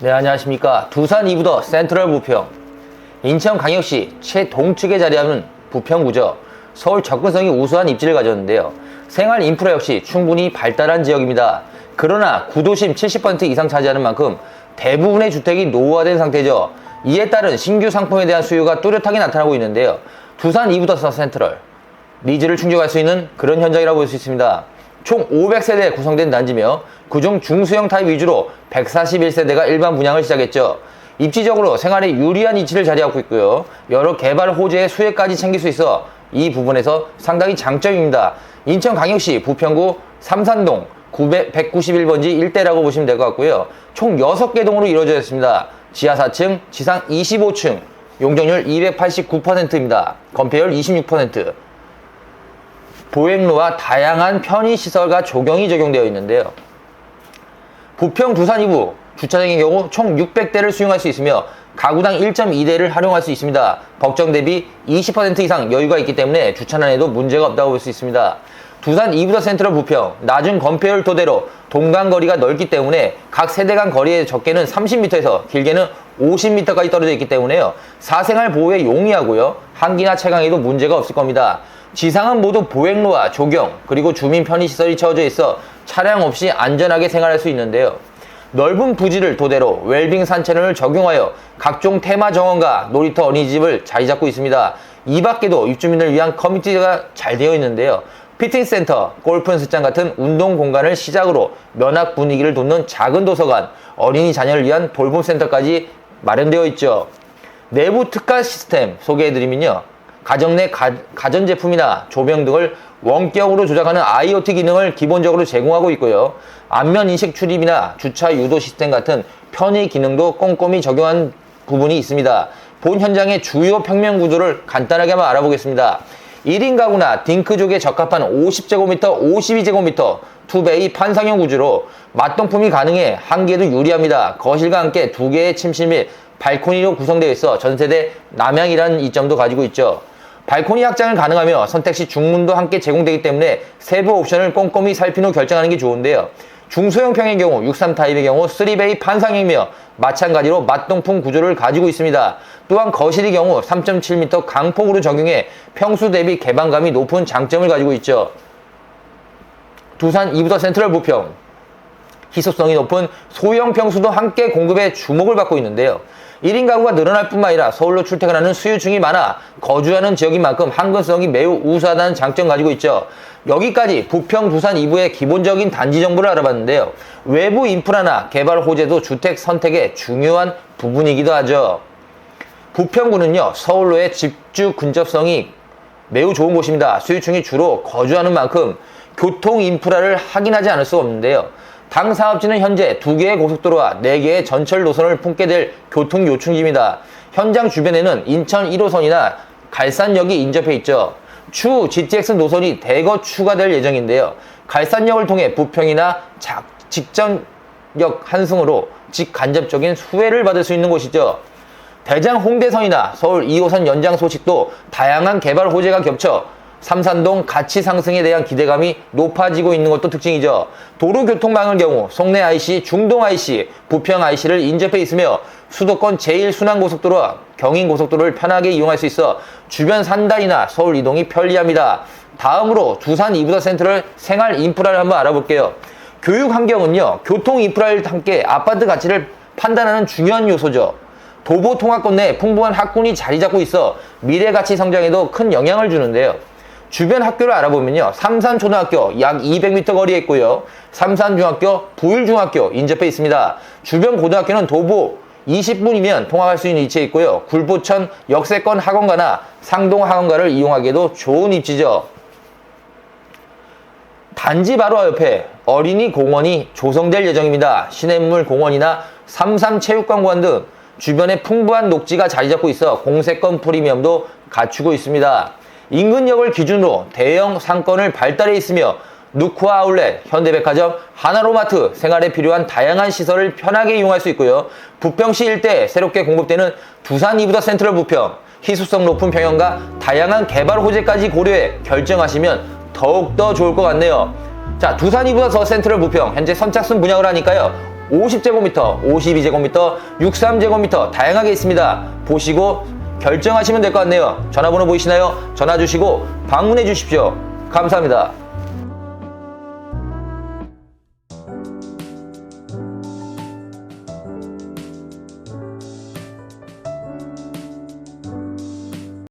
네, 안녕하십니까. 두산 이부더 센트럴 부평. 인천광역시 최동측에 자리하는 부평구죠. 서울 접근성이 우수한 입지를 가졌는데요. 생활 인프라 역시 충분히 발달한 지역입니다. 그러나 구도심 70% 이상 차지하는 만큼 대부분의 주택이 노후화된 상태죠. 이에 따른 신규 상품에 대한 수요가 뚜렷하게 나타나고 있는데요. 두산 이부더 센트럴. 니즈를 충족할 수 있는 그런 현장이라고 볼 수 있습니다. 총 500세대 구성된 단지며 그중 중수형 타입 위주로 141세대가 일반 분양을 시작했죠. 입지적으로 생활에 유리한 위치를 자리하고 있고요. 여러 개발 호재의 수혜까지 챙길 수 있어 이 부분에서 상당히 장점입니다. 인천광역시 부평구 삼산동 191번지 일대라고 보시면 될 것 같고요. 총 6개 동으로 이루어져 있습니다. 지하 4층, 지상 25층, 용적률 289%입니다. 건폐율 26%. 보행로와 다양한 편의시설과 조경이 적용되어 있는데요. 부평 두산 이부 주차장의 경우 총 600대를 수용할 수 있으며 가구당 1.2대를 활용할 수 있습니다. 법정 대비 20% 이상 여유가 있기 때문에 주차난에도 문제가 없다고 볼 수 있습니다. 두산 이부더 센트럴 부평 낮은 건폐율 토대로 동간거리가 넓기 때문에 각 세대 간 거리의 적게는 30m에서 길게는 50m까지 떨어져 있기 때문에요. 사생활 보호에 용이하고요. 한기나 채광에도 문제가 없을 겁니다. 지상은 모두 보행로와 조경 그리고 주민 편의시설이 채워져 있어 차량 없이 안전하게 생활할 수 있는데요. 넓은 부지를 토대로 웰빙 산채널을 적용하여 각종 테마 정원과 놀이터 어린이집을 자리 잡고 있습니다. 이 밖에도 입주민을 위한 커뮤니티가 잘 되어 있는데요. 피트니스 센터, 골프 연습장 같은 운동 공간을 시작으로 면학 분위기를 돋는 작은 도서관, 어린이 자녀를 위한 돌봄 센터까지 마련되어 있죠. 내부 특화 시스템 소개해드리면요. 가정 내 가, 가전제품이나 조명 등을 원격으로 조작하는 IoT 기능을 기본적으로 제공하고 있고요. 안면 인식 출입이나 주차 유도 시스템 같은 편의 기능도 꼼꼼히 적용한 부분이 있습니다. 본 현장의 주요 평면 구조를 간단하게 한번 알아보겠습니다. 1인 가구나 딩크족에 적합한 50제곱미터, 52제곱미터 투베이 판상형 구조로 맞동품이 가능해 한 개도 유리합니다. 거실과 함께 두 개의 침실 및 발코니로 구성되어 있어 전세대 남향이라는 이점도 가지고 있죠. 발코니 확장을 가능하며 선택 시 중문도 함께 제공되기 때문에 세부 옵션을 꼼꼼히 살핀 후 결정하는 게 좋은데요. 중소형평의 경우 63 타입의 경우 3베이 판상형이며 마찬가지로 맞동풍 구조를 가지고 있습니다. 또한 거실의 경우 3.7m 강폭으로 적용해 평수 대비 개방감이 높은 장점을 가지고 있죠. 두산 이부더 센트럴 부평 희소성이 높은 소형 평수도 함께 공급에 주목을 받고 있는데요. 1인 가구가 늘어날 뿐만 아니라 서울로 출퇴근하는 수요층이 많아 거주하는 지역인 만큼 항근성이 매우 우수하다는 장점 가지고 있죠. 여기까지 부평 두산 2부의 기본적인 단지 정보를 알아봤는데요. 외부 인프라나 개발 호재도 주택 선택의 중요한 부분이기도 하죠. 부평구는요, 서울로의 집주 근접성이 매우 좋은 곳입니다. 수요층이 주로 거주하는 만큼 교통 인프라를 확인하지 않을 수 없는데요. 당 사업지는 현재 두 개의 고속도로와 네 개의 전철 노선을 품게 될 교통 요충지입니다. 현장 주변에는 인천 1호선이나 갈산역이 인접해 있죠. 추후 GTX 노선이 대거 추가될 예정인데요. 갈산역을 통해 부평이나 작, 직전역 한승으로 직간접적인 수혜를 받을 수 있는 곳이죠. 대장 홍대선이나 서울 2호선 연장 소식도 다양한 개발 호재가 겹쳐 삼산동 가치 상승에 대한 기대감이 높아지고 있는 것도 특징이죠. 도로교통망의 경우 송내 IC, 중동 IC, 부평 IC를 인접해 있으며 수도권 제1순환고속도로와 경인고속도로를 편하게 이용할 수 있어 주변 산단이나 서울 이동이 편리합니다. 다음으로 두산 이부더 센트럴 생활 인프라를 한번 알아볼게요. 교육 환경은요, 교통 인프라를 함께 아파트 가치를 판단하는 중요한 요소죠. 도보 통합권 내 풍부한 학군이 자리 잡고 있어 미래 가치 성장에도 큰 영향을 주는데요. 주변 학교를 알아보면요. 삼산초등학교 약 200m 거리에 있고요. 삼산중학교, 부일중학교 인접해 있습니다. 주변 고등학교는 도보 20분이면 통학할 수 있는 위치에 있고요. 굴포천 역세권 학원가나 상동 학원가를 이용하기에도 좋은 입지죠. 단지 바로 옆에 어린이 공원이 조성될 예정입니다. 시냇물 공원이나 삼삼체육관관 등 주변에 풍부한 녹지가 자리 잡고 있어 공세권 프리미엄도 갖추고 있습니다. 인근역을 기준으로 대형 상권을 발달해 있으며 누쿠아 아울렛, 현대백화점, 하나로마트 생활에 필요한 다양한 시설을 편하게 이용할 수 있고요. 부평시 일대 새롭게 공급되는 두산 이브더 센트럴 부평, 희소성 높은 평형과 다양한 개발 호재까지 고려해 결정하시면 더욱더 좋을 것 같네요. 자, 두산 이브더 더 센트럴 부평 현재 선착순 분양을 하니까요. 50제곱미터, 52제곱미터, 63제곱미터 다양하게 있습니다. 보시고 결정하시면 될 것 같네요. 전화번호 보이시나요? 전화 주시고 방문해 주십시오. 감사합니다.